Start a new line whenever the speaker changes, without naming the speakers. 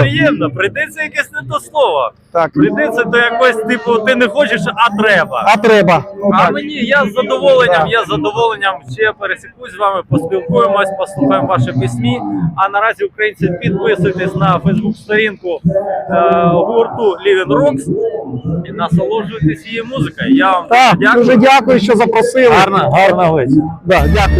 приємно. прийдеться якесь не то слово.
Так.
Прийдеться то якось, типу, ти не хочеш, а треба.
А треба. Ну,
А
так.
мені я з задоволенням,
Так.
я з задоволенням ще пересікусь з вами, поспілкуємось, послухаємо ваші пісні. А наразі українці підписуйтесь на Фейсбук сторінку е, гурту Living Rocks і насолоджуйтесь її музикою. Я вам
Так,
дякую.
дуже дякую, що запросили.
Гарна, гарна вечір.
Да, дякую.